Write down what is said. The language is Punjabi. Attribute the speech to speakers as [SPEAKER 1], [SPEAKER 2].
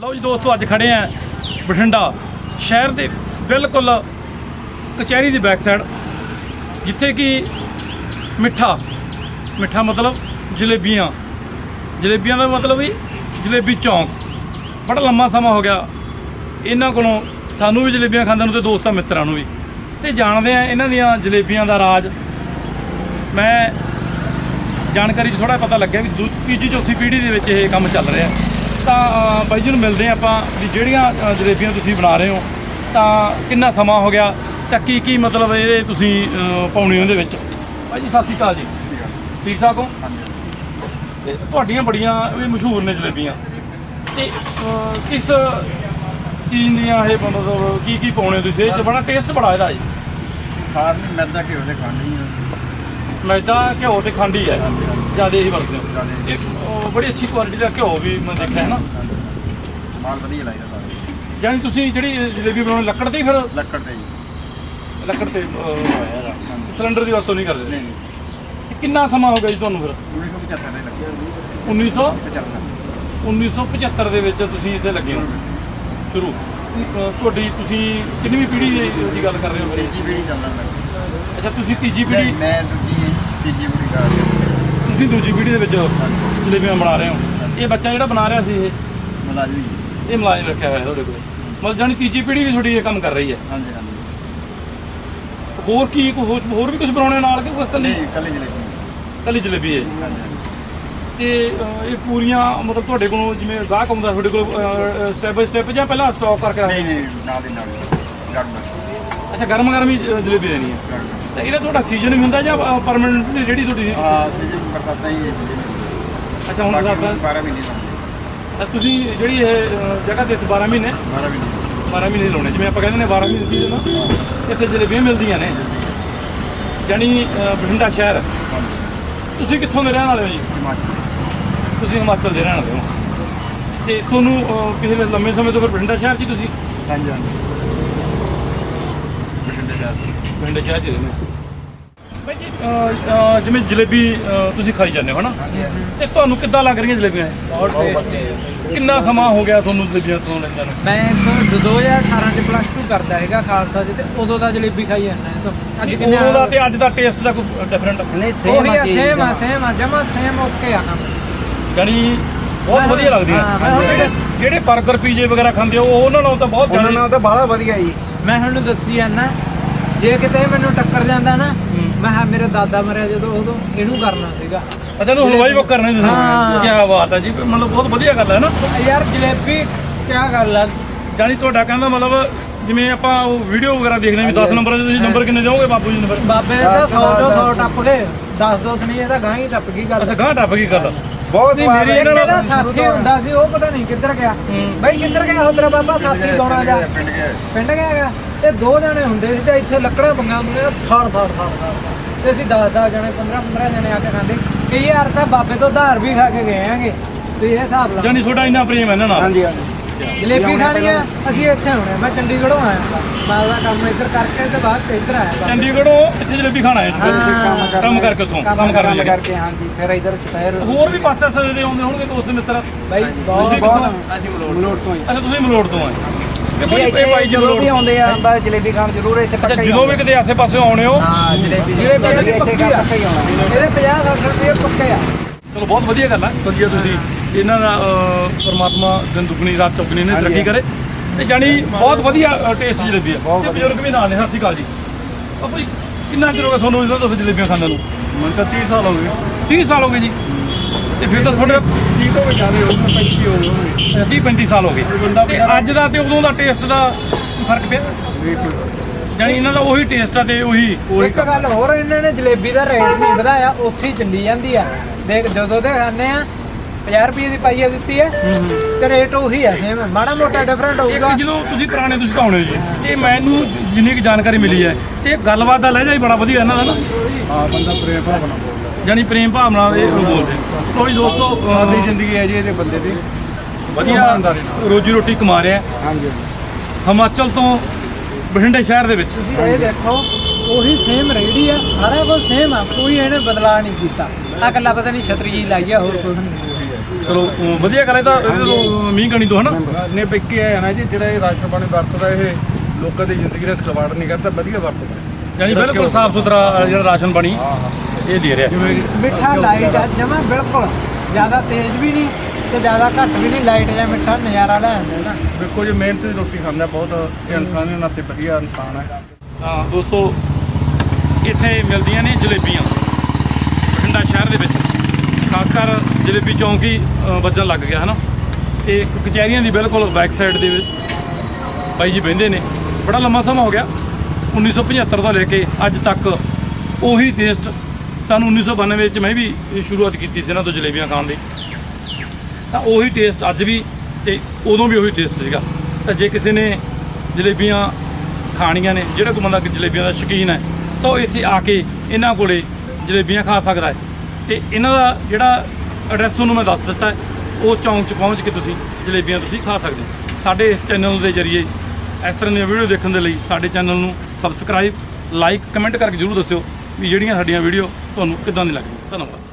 [SPEAKER 1] ਲਓ ਜੀ ਦੋਸਤੋ, ਅੱਜ ਖੜੇ ਆ ਬਠਿੰਡਾ ਸ਼ਹਿਰ ਦੇ ਬਿਲਕੁਲ ਕਚਹਿਰੀ ਦੀ ਬੈਕ ਸਾਈਡ ਜਿੱਥੇ ਕਿ ਮਿੱਠਾ ਮਿੱਠਾ ਮਤਲਬ ਜਲੇਬੀਆਂ ਜਲੇਬੀਆਂ ਦਾ ਮਤਲਬ ਵੀ ਜਲੇਬੀ ਚੌਂਕ। ਬੜਾ ਲੰਮਾ ਸਮਾਂ ਹੋ ਗਿਆ। ਇਹਨਾਂ ਕੋਲੋਂ ਸਾਨੂੰ ਵੀ ਜਲੇਬੀਆਂ ਖਾਂਦੇ ਨੂੰ ਤੇ ਦੋਸਤਾਂ ਮਿੱਤਰਾਂ ਨੂੰ ਵੀ। ਤੇ ਜਾਣਦੇ ਆ ਇਹਨਾਂ ਦੀਆਂ ਜਲੇਬੀਆਂ ਦਾ ਰਾਜ। ਮੈਂ ਜਾਣਕਾਰੀ 'ਚ ਥੋੜਾ ਪਤਾ ਲੱਗਿਆ ਵੀ ਦੂ- ਤੀਜੀ, ਚੌਥੀ ਪੀੜ੍ਹੀ ਦੇ ਵਿੱਚ ਇਹ ਕੰਮ ਚੱਲ ਰਿਹਾ। ਤਾਂ ਬਾਈ ਜੀ ਨੂੰ ਮਿਲਦੇ ਹਾਂ ਆਪਾਂ ਵੀ ਜਿਹੜੀਆਂ ਅ, ਜਲੇਬੀਆਂ ਤੁਸੀਂ ਬਣਾ ਰਹੇ ਹੋ ਤਾਂ ਕਿੰਨਾ ਸਮਾਂ ਹੋ ਗਿਆ ਤਾਂ ਕੀ ਕੀ ਮਤਲਬ ਇਹ ਤੁਸੀਂ ਅ, ਪਾਉਣੇ ਉਹਦੇ ਵਿੱਚ? ਬਾਈ ਜੀ ਸਤਿ ਸ਼੍ਰੀ ਅਕਾਲ ਜੀ। ਠੀਕ ਠਾਕ ਹੋ? ਤੇ ਤੁਹਾਡੀਆਂ ਬੜੀਆਂ ਵੀ ਮਸ਼ਹੂਰ ਨੇ ਜਲੇਬੀਆਂ। ਤੇ ਅ, ਕਿਸ ਚੀਜ਼ ਦੀਆਂ ਇਹ ਮਤਲਬ ਕੀ ਕੀ ਪਾਉਣੇ ਤੁਸੀਂ? ਇਹ 'ਚ ਬੜਾ ਟੇਸਟ ਬੜਾ ਇਹਦਾ ਜੀ।
[SPEAKER 2] ਖਾਸ ਨਹੀਂ ਮੈਦਾ ਘਿਓ ਦੇ ਖਾਣੀ ਹੈ
[SPEAKER 1] ਮੈਦਾ ਘਿਓ ਤੇ ਖੰਡ ਹੀ ਹੈ ਜ਼ਿਆਦਾ ਇਹੀ ਵਰਤਦੇ ਹੋ। ਇਹ ਉਹ ਬੜੀ ਅੱਛੀ ਕੁਆਲਿਟੀ ਦਾ ਘਿਓ ਵੀ ਮੈਂ ਦੇਖਿਆ ਹੈ ਨਾ।
[SPEAKER 2] ਮਾਲ ਵਧੀਆ ਲਾਈਦਾ ਸਾਰਾ।
[SPEAKER 1] ਯਾਨੀ ਤੁਸੀਂ ਜਿਹੜੀ ਜਲੇਬੀ ਬਣਾਉਣੀ ਲੱਕੜ ਤੇ ਹੀ ਫਿਰ?
[SPEAKER 2] ਲੱਕੜ ਤੇ ਜੀ
[SPEAKER 1] ਲੱਕੜ ਤੇ ਅਹ, ਸਿਲੰਡਰ ਦੀ ਵਰਤੋਂ ਨਹੀਂ ਕਰਦੇ?
[SPEAKER 2] ਨਹੀਂ ਨਹੀਂ।
[SPEAKER 1] ਕਿੰਨਾ ਸਮਾਂ ਹੋ ਗਿਆ ਜੀ ਤੁਹਾਨੂੰ ਫਿਰ?
[SPEAKER 2] 1975 ਦੇ ਲੱਗੇ
[SPEAKER 1] 1900
[SPEAKER 2] 75
[SPEAKER 1] 1975 ਦੇ ਵਿੱਚ ਤੁਸੀਂ ਇੱਥੇ ਲੱਗੇ ਹੋ। ਸ਼ੁਰੂ। ਅਹ, ਤੁਹਾਡੀ ਤੁਸੀਂ ਕਿੰਨੀ ਪੀੜ੍ਹੀ ਦੀ ਦੀ ਗੱਲ ਕਰ ਰਹੇ ਹੋ
[SPEAKER 2] ਤੀਜੀ ਪੀੜੀ ਚੱਲਦਾ ਮੈਂ
[SPEAKER 1] ਅੱਛਾ ਤੁਸੀਂ ਤੀਜੀ
[SPEAKER 2] ਨਹੀਂ,
[SPEAKER 1] ਪੀੜ੍ਹੀ
[SPEAKER 2] ਮੈਂ ਦੂਜੀ ਤੀਜੀ ਪੀੜੀ ਕਰ ਰਿਹਾ
[SPEAKER 1] ਤੁਸੀਂ ਦੂਜੀ ਪੀੜ੍ਹੀ ਦੇ ਵਿੱਚ ਜਲੇਬੀਆਂ ਬਣਾ ਰਹੇ ਹੋ। ਇਹ ਬੱਚਾ ਜਿਹੜਾ ਬਣਾ ਰਿਹਾ ਸੀ ਇਹ?
[SPEAKER 2] ਮਲਾਜੀ
[SPEAKER 1] ਇਹ ਮੁਲਾਜ਼ਮ ਰੱਖਿਆ ਹੋਇਆ ਤੁਹਾਡੇ ਕੋਲ? ਮਤਲਬ ਜਾਨੀ ਤੀਜੀ ਪੀੜ੍ਹੀ ਵੀ ਤੁਹਾਡੀ ਇਹ ਕੰਮ ਕਰ ਰਹੀ ਹੈ?
[SPEAKER 2] ਹਾਂਜੀ ਹਾਂਜੀ।
[SPEAKER 1] ਹੋਰ ਕੀ ਕੋਈ ਹੋਰ- ਹੋਰ ਵੀ ਕੁਝ ਬਣਾਉਣੇ ਨਾਲ ਕਿ ਬਸ
[SPEAKER 2] ਨਹੀਂ
[SPEAKER 1] ਕੱਲੀ
[SPEAKER 2] ਕੱਲੀ ਜਲੇਬੀ।
[SPEAKER 1] ਕੱਲੀ ਜਲੇਬੀ ਹੈ।
[SPEAKER 2] ਹਾਂਜੀ ਹਾਂਜੀ।
[SPEAKER 1] ਤੇ ਅਹ, ਇਹ ਪੂਰੀਆਂ ਮਤਲਬ ਤੁਹਾਡੇ ਕੋਲੋਂ ਜਿਵੇਂ ਗਾਹਕ ਆਉਂਦਾ ਤੁਹਾਡੇ ਕੋਲ ਸਟੈਪ ਬਾਈ ਸਟੈਪ ਜਾਂ ਪਹਿਲਾਂ ਸਟਾਕ ਕਰਕੇ
[SPEAKER 2] ਨਹੀਂ ਨਹੀਂ ਨਾਲ ਦੀ ਨਾਲ। ਗੜਬੜ
[SPEAKER 1] ਅੱਛਾ ਗਰਮ ਗਰਮ ਹੀ ਜਲੇਬੀ ਦੇਣੀ ਹੈ। ਤੇ ਇਹਦਾ ਤੁਹਾਡਾ ਸੀਜ਼ਨ ਵੀ ਹੁੰਦਾ ਜਾਂ ਪਰਮਨੈਂਟਲੀ ਜਿਹੜੀ ਤੁਹਾਡੀ
[SPEAKER 2] ਹਾਂ? ਸੀਜ਼ਨ ਬਰਸਾਤਾਂ ਹੀ ਹੈ
[SPEAKER 1] ਅੱਛਾ ਹੁਣ
[SPEAKER 2] ਬਾਕੀ
[SPEAKER 1] ਸਾਡਾ
[SPEAKER 2] 12 ਮਹੀਨੇ ਲਾਉਂਦੇ
[SPEAKER 1] ਤੁਸੀਂ ਜਿਹੜੀ ਇਹ ਜਗ੍ਹਾ ਤੇ 12 ਮਹੀਨੇ
[SPEAKER 2] 12 ਮਹੀਨੇ।
[SPEAKER 1] 12 ਮਹੀਨੇ ਲਾਉਣੇ। ਜਿਵੇਂ ਆਪਾਂ ਕਹਿੰਦੇ ਨੇ 12 ਮਹੀਨੇ ਸੀਜ਼ਨ ਇੱਥੇ ਜਲੇਬੀਆਂ ਮਿਲਦੀਆਂ ਨੇ। ਜਾਨੀ ਅਹ, ਬਠਿੰਡਾ ਸ਼ਹਿਰ। ਤੁਸੀਂ ਕਿੱਥੋਂ ਦੇ ਰਹਿਣ ਵਾਲੇ ਹੋ ਜੀ? ਤੁਸੀਂ ਹਿਮਾਚਲ ਦੇ ਰਹਿਣ ਵਾਲੇ ਹੋ। ਤੇ ਤੁਹਾਨੂੰ ਕਿਸੇ ਲੰਮੇ ਸਮੇਂ ਤੋਂ ਫਿਰ ਬਠਿੰਡਾ ਸ਼ਹਿਰ 'ਚ ਤੁਸੀਂ?
[SPEAKER 2] ਹਾਂਜੀ ਹਾਂਜੀ।
[SPEAKER 1] ਸ਼ਹਿਰ 'ਚ ਬਠਿੰਡਾ ਸ਼ਹਿਰ 'ਚ ਹੀ ਰਹਿੰਦੇ ਹੋ ਬਾਈ ਜੀ ਅਹ, ਅਹ, ਜਿਵੇਂ ਜਲੇਬੀ ਅਹ, ਤੁਸੀਂ ਖਾਈ ਜਾਂਦੇ ਹੋ ਹਨਾ? ਤੇ ਤੁਹਾਨੂੰ ਕਿੱਦਾਂ ਲੱਗ ਰਹੀਆਂ ਜਲੇਬੀਆਂ?
[SPEAKER 3] ਬਹੁਤ
[SPEAKER 1] ਕਿੰਨਾ ਸਮਾਂ ਹੋ ਗਿਆ ਤੁਹਾਨੂੰ ਜਲੇਬੀਆਂ ਤੋਂ ਲੈਂਦਿਆਂ ਨੂੰ
[SPEAKER 3] ਮੈਂ ਇੱਥੋਂ 2018 ਚ ਪਲੱਸ 2 ਕਰਦਾ ਹੈਗਾ ਖਾਲਸਾ ਚ ਤੇ ਉਦੋਂ ਦਾ ਜਲੇਬੀ ਖਾਈ ਜਾਂਦਾ ਅੱਜ ਕਿੰਨੇ
[SPEAKER 1] ਉਦੋਂ ਦਾ ਤੇ ਅੱਜ ਦਾ ਟੇਸਟ ਦਾ ਕੋਈ ਡਿਫਰੈਂਟ
[SPEAKER 3] ਨਹੀਂ ਸੇਮ ਆ ਸੇਮ ਆ ਸੇਮ ਆ। ਜਮਾ ਸੇਮ ਓਕੇ ਆ। ਕੰਮ
[SPEAKER 1] ਜਾਨੀ ਬਹੁਤ ਵਧੀਆ ਲੱਗਦੀਆਂ।
[SPEAKER 3] ਹਾਂ,
[SPEAKER 1] ਜਿਹੜੇ 버ਗਰ ਪੀਜੇ ਵਗੈਰਾ ਖਾਂਦੇ ਹੋ ਉਹ ਉਹਨਾਂ ਨਾਲੋਂ ਤਾਂ ਬਹੁਤ
[SPEAKER 2] ਉਹਨਾਂ
[SPEAKER 1] ਜ਼ਿਆਦਾ
[SPEAKER 2] ਨਾਲ ਤਾਂ ਬੜਾ ਵਧੀਆ ਜੀ।
[SPEAKER 3] ਮੈਂ ਤੁਹਾਨੂੰ ਦੱਸੀ ਜਾਂਦਾ ਜੇ ਕਿਤੇ ਮੈਨੂੰ ਟੱਕਰ ਜਾਂਦਾ ਨਾ ਮੈਂ ਹਾਂ ਮੇਰੇ ਦਾਦਾ ਮਰਿਆ ਜਦੋਂ ਉਦੋਂ ਇਹਨੂੰ ਕਰਨਾ ਸੀਗਾ।
[SPEAKER 1] ਅੱਛਾ ਨੂੰ ਹਲਵਾਈ ਬੁੱਕ ਕਰਨਾ ਤੁਸੀਂ
[SPEAKER 3] ਹਾਂ।
[SPEAKER 1] ਕੀ ਬਾਤ ਹੈ ਜੀ ਮਤਲਬ ਬਹੁਤ ਵਧੀਆ ਗੱਲ ਹੈ ਨਾ?
[SPEAKER 3] ਯਾਰ ਜਲੇਬੀ ਕਿਆ ਗੱਲ ਆ।
[SPEAKER 1] ਜਾਨੀ ਤੁਹਾਡਾ ਕਹਿੰਦਾ ਮਤਲਬ ਜਿਵੇਂ ਆਪਾਂ ਉਹ ਵੀਡੀਓ ਵਗੈਰਾ ਦੇਖਦੇ ਵੀ 10 ਨੰਬਰਾਂ 'ਚ ਤੁਸੀਂ ਨੰਬਰ ਕਿੰਨੇ ਦਿਓਗੇ ਬਾਪੂ ਜੀ ਨੰਬਰ?
[SPEAKER 3] ਬਾਬੇ ਦਾ 100 ਤੋਂ 100 ਟੱਪ ਗਏ। 10 ਦੋ ਨਹੀਂ ਇਹਦਾ ਗਾਂ ਹੀ ਟੱਪ ਗਈ ਗੱਲ।
[SPEAKER 1] ਅੱਛਾ ਗਾਂ ਟੱਪ ਗਈ ਗੱਲ।
[SPEAKER 2] ਬਹੁਤ ਸਵਾਦ
[SPEAKER 1] ਮੇਰੀ
[SPEAKER 3] ਇੱਕ ਇਹਦਾ ਸਾਥੀ ਹੁੰਦਾ ਸੀ ਉਹ ਪਤਾ ਨਹੀਂ ਕਿੱਧਰ ਗਿਆ। ਬਈ ਕਿੱਧਰ ਗਿਆ ਉਹ ਤੇਰਾ ਬਾਬਾ ਸਾਥੀ ਗਾਉਣਾ ਜਾ?
[SPEAKER 2] ਪਿੰਡ ਗਿਆ।
[SPEAKER 3] ਹੈਗਾ। ਤੇ ਦੋ ਜਣੇ ਹੁੰਦੇ ਸੀ ਤੇ ਇੱਥੇ ਲੱਕੜਾਂ ਪੰਗਾ ਹੁੰਦੇ ਥੜ ਥੜ ਥੜ ਥੜ ਤੇ ਅਸੀਂ 10 10 ਜਣੇ 15 15 ਜਣੇ ਆ ਕੇ ਖਾਂਦੇ। ਕਈ ਯਾਰ ਤਾਂ ਬਾਬੇ ਤੋਂ ਧਾਰ ਵੀ ਖਾ ਕੇ ਗਏ ਆਂਗੇ ਤੇ ਇਹ ਹਿਸਾਬ ਲਾ।
[SPEAKER 1] ਜਾਨੀ ਤੁਹਾਡਾ ਇੰਨਾ ਪ੍ਰੇਮ ਹੈ ਇਹਨਾਂ ਨਾਲ?
[SPEAKER 2] ਹਾਂਜੀ ਹਾਂਜੀ।
[SPEAKER 3] ਜਲੇਬੀ ਖਾਣੀ ਆ ਅਸੀਂ ਇੱਥੇ ਹੋਣੇ ਮੈਂ ਚੰਡੀਗੜ੍ਹੋਂ ਆਇਆ ਮਾਲ ਦਾ ਕੰਮ ਇੱਧਰ ਕਰਕੇ ਤੇ ਬਾਅਦ ਚ ਇੱਧਰ ਆਇਆ।
[SPEAKER 1] ਚੰਡੀਗੜ੍ਹੋਂ ਇੱਥੇ ਜਲੇਬੀ ਖਾਣਾ ਹਾਂ। ਕੰਮ ਕਰਕੇ ਉਥੋਂ ਕੰਮ
[SPEAKER 2] ਕਰਕੇ ਹਾਂਜੀ ਫਿਰ ਇਧਰ ਸਪੈਰ
[SPEAKER 1] ਹੋਰ ਵੀ ਪਾਸੇ ਸਜਦੇ ਦੇ ਆਉਂਦੇ ਹੋਣਗੇ ਦੋਸਤ ਮਿੱਤਰ?
[SPEAKER 3] ਬਾਈ
[SPEAKER 1] ਤੁਸੀਂ
[SPEAKER 3] ਬਹੁਤ
[SPEAKER 1] ਕਿੱਥੋਂ?
[SPEAKER 2] ਅਸੀਂ ਮਲੋੜ ਤੋਂ ਹੀ
[SPEAKER 1] ਅੱਛਾ ਤੁਸੀਂ ਮਲੋੜ ਤੋਂ ਆਏ। ਦੇਖੋ ਜੀ ਇਹ ਭਾਈ
[SPEAKER 2] ਜਦੋਂ ਵੀ
[SPEAKER 1] ਜਲੋੜ
[SPEAKER 2] ਆਉਂਦੇ ਆ ਬਸ ਜਲੇਬੀ ਖਾਣ ਜ਼ਰੂਰ ਇੱਥੇ
[SPEAKER 1] ਅੱਛਾ
[SPEAKER 2] ਪੱਕਾ ਹੀ
[SPEAKER 1] ਜਦੋਂ ਵੀ ਕਿਤੇ ਆਸੇ ਪਾਸੇ ਆਉਣੇ ਹੋ
[SPEAKER 2] ਹਾਂ ਜਲੇਬੀ
[SPEAKER 3] ਜਲੇਬੀ
[SPEAKER 2] ਇੱਥੇ
[SPEAKER 3] ਪੱਕੀ
[SPEAKER 2] ਪੱਕਾ
[SPEAKER 3] ਆ।
[SPEAKER 2] ਹੀ ਆਉਣਾ।
[SPEAKER 3] ਇਹਦੇ 50 60 ਰੁਪਏ ਪੱਕੇ ਆ।
[SPEAKER 1] ਚਲੋ ਬਹੁਤ ਵਧੀਆ ਗੱਲ ਹੈ ਵਧੀਆ ਤੁਸੀਂ ਇਹਨਾਂ ਦਾ ਪ੍ਰਮਾਤਮਾ ਦਿਨ ਦੁਗਣੀ ਰਾਤ ਚੌਗਣੀ ਨੇ ਤਰੱਕੀ ਕਰੇ। ਤੇ ਜਾਨੀ ਬਹੁਤ ਵਧੀਆ ਟੇਸਟ ਜਲੇਬੀ ਹੈ
[SPEAKER 2] ਬਹੁਤ
[SPEAKER 1] ਤੇ ਬਜ਼ੁਰਗ ਵੀ ਨਾਲ ਨੇ ਸਤਿ ਸ਼੍ਰੀ ਅਕਾਲ ਜੀ। ਬਾਪੂ ਜੀ ਕਿੰਨਾ ਚਿਰ ਹੋ ਗਿਆ ਤੁਹਾਨੂੰ ਇਹਨਾਂ ਤੋਂ ਜਲੇਬੀਆਂ ਖਾਂਦੇ ਨੂੰ?
[SPEAKER 2] ਮੈਨੂੰ ਤਾਂ 30 ਸਾਲ ਹੋ ਗਏ।
[SPEAKER 1] 30 ਸਾਲ ਹੋ ਗਏ ਜੀ। ਤੇ ਫਿਰ ਤਾਂ ਤੁਹਾਡੇ
[SPEAKER 2] 30 ਤੋਂ ਵੀ ਜ਼ਿਆਦਾ ਹੋ ਗਏ 35 ਹੋ ਗਏ
[SPEAKER 1] 30 35 ਸਾਲ ਹੋ ਗਏ। ਤੇ ਅੱਜ ਦਾ ਤੇ ਉਦੋਂ ਦਾ ਟੇਸਟ ਦਾ ਫ਼ਰਕ ਪਿਆ? ਜਾਨੀ ਇਹਨਾਂ ਦਾ ਉਹੀ ਟੇਸਟ ਆ ਤੇ ਉਹੀ
[SPEAKER 3] ਇੱਕ ਗੱਲ ਹੋਰ ਇਹਨਾਂ ਨੇ ਜਲੇਬੀ ਦਾ ਰੇਟ ਨਹੀਂ ਵਧਾਇਆ ਉੱਥੇ ਹੀ ਚੱਲੀ ਜਾਂਦੀ ਆ। ਦੇਖ ਜਦੋਂ ਦੇ ਖਾਂਦੇ ਆ 50 ਰੁਪਏ ਦੀ ਪਾਈਆ ਦਿੱਤੀ ਹੈ ਤੇ ਰੇਟ ਉਹੀ ਆ ਸੇਮ ਮਾੜਾ ਮੋਟਾ ਡਿਫਰੈਂਟ
[SPEAKER 1] ਇੱਕ
[SPEAKER 3] ਹੋਊਗਾ।
[SPEAKER 1] ਜਦੋਂ ਤੁਸੀਂ ਪੁਰਾਣੇ ਤੁਸੀਂ ਤਾਂ ਆਉਣੇ ਜੀ ਇਹ ਮੈਨੂੰ ਜਿੰਨੀ ਕੁ ਜਾਣਕਾਰੀ ਮਿਲੀ ਹੈ ਤੇ ਗੱਲਬਾਤ ਦਾ ਲਹਿਜਾ ਹੀ ਬੜਾ ਵਧੀਆ ਇਹਨਾਂ ਦਾ ਨਾ
[SPEAKER 2] ਹਾਂ ਬੰਦਾ ਪ੍ਰੇਮ ਭਾਵਨਾ ਬੋਲਦਾ
[SPEAKER 1] ਜਾਨੀ ਪ੍ਰੇਮ ਭਾਵਨਾ ਨਾਲ ਇਹ ਬੋਲਦੇ ਕੋਈ ਦੋਸਤੋ ਅਹ,
[SPEAKER 2] ਸਾਦੀ ਜ਼ਿੰਦਗੀ ਹੈ ਜੀ ਇਹਦੇ ਬੰਦੇ ਦੀ।
[SPEAKER 1] ਵਧੀਆ
[SPEAKER 2] ਇਮਾਨਦਾਰੀ ਨਾਲ।
[SPEAKER 1] ਰੋਜੀ ਰੋਟੀ ਕਮਾ ਰਿਹਾ
[SPEAKER 2] ਹਾਂਜੀ।
[SPEAKER 1] ਹਿਮਾਚਲ ਤੋਂ ਬਠਿੰਡੇ ਸ਼ਹਿਰ ਦੇ ਵਿੱਚ।
[SPEAKER 3] ਤੁਸੀਂ ਇਹ ਦੇਖੋ ਉਹੀ ਸੇਮ ਰੇੜੀ ਆ ਸਾਰਾ ਕੁਝ ਸੇਮ ਆ ਕੋਈ ਇਹਨੇ ਬਦਲਾ ਨਹੀਂ ਕੀਤਾ। ਆ ਕੱਲਾ ਪਤਾ ਨਹੀਂ ਛਤਰੀ ਜੀ ਲਾਈ ਆ ਹੋਰ ਕੁਝ ਨਹੀਂ।
[SPEAKER 1] ਚਲੋ ਅਮ ਵਧੀਆ ਗੱਲ ਹੈ ਤਾਂ ਇਹਦੇ ਤੋਂ ਮੀਂਹ ਕਣੀ ਤੋਂ ਹਨਾ?
[SPEAKER 2] ਨੇ ਪਿੱਕੇ ਆਇਆ ਨਾ ਜੀ ਜਿਹੜਾ ਇਹ ਰਾਸ਼ਨ ਪਾਣੀ ਵਰਤਦਾ ਇਹ ਲੋਕਾਂ ਦੀ ਜ਼ਿੰਦਗੀ ਦਾ ਖਿਲਵਾੜ ਨਹੀਂ ਕਰਦਾ ਵਧੀਆ ਵਰਤਦਾ।
[SPEAKER 1] ਯਾਨੀ ਬਿਲਕੁਲ ਸਾਫ਼ ਸੁਥਰਾ ਜਿਹੜਾ ਰਾਸ਼ਨ ਪਾਣੀ ਇਹ ਦੇ ਰਿਹਾ।
[SPEAKER 2] ਜਿਵੇਂ
[SPEAKER 3] ਮਿੱਠਾ ਲਾਈਟ ਆ ਜਮਾ ਬਿਲਕੁਲ। ਜ਼ਿਆਦਾ ਤੇਜ਼ ਵੀ ਨਹੀਂ ਤੇ ਜ਼ਿਆਦਾ ਘੱਟ ਵੀ ਨਹੀਂ ਲਾਈਟ ਜਾਂ ਮਿੱਠਾ ਨਜ਼ਾਰਾ ਲੈ ਆਉਂਦੇ ਨਾ।
[SPEAKER 2] ਦੇਖੋ ਜੀ ਮਿਹਨਤ ਦੀ ਰੋਟੀ ਖਾਂਦਾ ਬਹੁਤ ਇਹ ਇਨਸਾਨ ਦੇ ਨਾਤੇ ਵਧੀਆ ਇਨਸਾਨ ਹੈ।
[SPEAKER 1] ਤਾਂ ਦੋਸਤੋ ਇੱਥੇ ਮਿਲਦੀਆਂ ਨੇ ਜਲੇਬੀਆਂ। ਬਠਿੰਡਾ ਸ਼ਹਿਰ ਦੇ ਵਿੱਚ। ਖਾਸ ਕਰ ਜਲੇਬੀ ਚੌਂਕ ਹੀ ਵੱਜਣ ਲੱਗ ਗਿਆ, ਹਨਾ? ਤੇ ਕਚਹਿਰੀਆਂ ਦੀ ਬਿਲਕੁਲ ਬੈਕ ਸਾਈਡ ਦੇ ਬਾਈ ਜੀ ਬਹਿੰਦੇ ਨੇ। ਬੜਾ ਲੰਮਾ ਸਮਾਂ ਹੋ ਗਿਆ। 1975 ਤੋਂ ਲੈ ਕੇ ਅੱਜ ਤੱਕ ਉਹੀ ਟੇਸਟ ਸਾਨੂੰ 1992 ਵਿੱਚ ਮੈਂ ਵੀ ਸ਼ੁਰੂਆਤ ਕੀਤੀ ਸੀ ਇਹਨਾਂ ਤੋਂ ਜਲੇਬੀਆਂ ਖਾਣ ਦੀ। ਤਾਂ ਉਹੀ ਟੇਸਟ ਅੱਜ ਵੀ ਤੇ ਉਦੋਂ ਵੀ ਉਹੀ ਟੇਸਟ ਸੀਗਾ। ਤਾਂ ਜੇ ਕਿਸੇ ਨੇ ਜਲੇਬੀਆਂ ਖਾਣੀਆਂ ਨੇ, ਜਿਹੜਾ ਕੋਈ ਬੰਦਾ ਜਲੇਬੀਆਂ ਦਾ ਸ਼ੌਕੀਨ ਹੈ ਤਾਂ ਉਹ ਇੱਥੇ ਆ ਕੇ ਇਹਨਾਂ ਕੋਲੇ ਜਲੇਬੀਆਂ ਖਾ ਸਕਦਾ ਹੈ। ਤੇ ਇਹਨਾਂ ਦਾ ਜਿਹੜਾ ਐਡਰੈਸ ਤੁਹਾਨੂੰ ਮੈਂ ਦੱਸ ਦਿੱਤਾ ਉਹ ਚੌਂਕ 'ਚ ਪਹੁੰਚ ਕੇ ਤੁਸੀਂ ਜਲੇਬੀਆਂ ਤੁਸੀਂ ਖਾ ਸਕਦੇ ਹੋ। ਸਾਡੇ ਇਸ ਚੈਨਲ ਦੇ ਜ਼ਰੀਏ ਇਸ ਤਰ੍ਹਾਂ ਦੀਆਂ ਵੀਡੀਓ ਦੇਖਣ ਦੇ ਲਈ ਸਾਡੇ ਚੈਨਲ ਨੂੰ ਸਬਸਕ੍ਰਾਈਬ ਲਾਈਕ ਕਮੈਂਟ ਕਰਕੇ ਜਰੂਰ ਦੱਸਿਓ ਵੀ ਜਿਹੜੀਆਂ ਸਾਡੀਆਂ ਵੀਡੀਓ ਤੁਹਾਨੂੰ ਕਿੱਦਾਂ ਦੀ ਲੱਗਦੀਆਂ ਧੰਨਵਾਦ।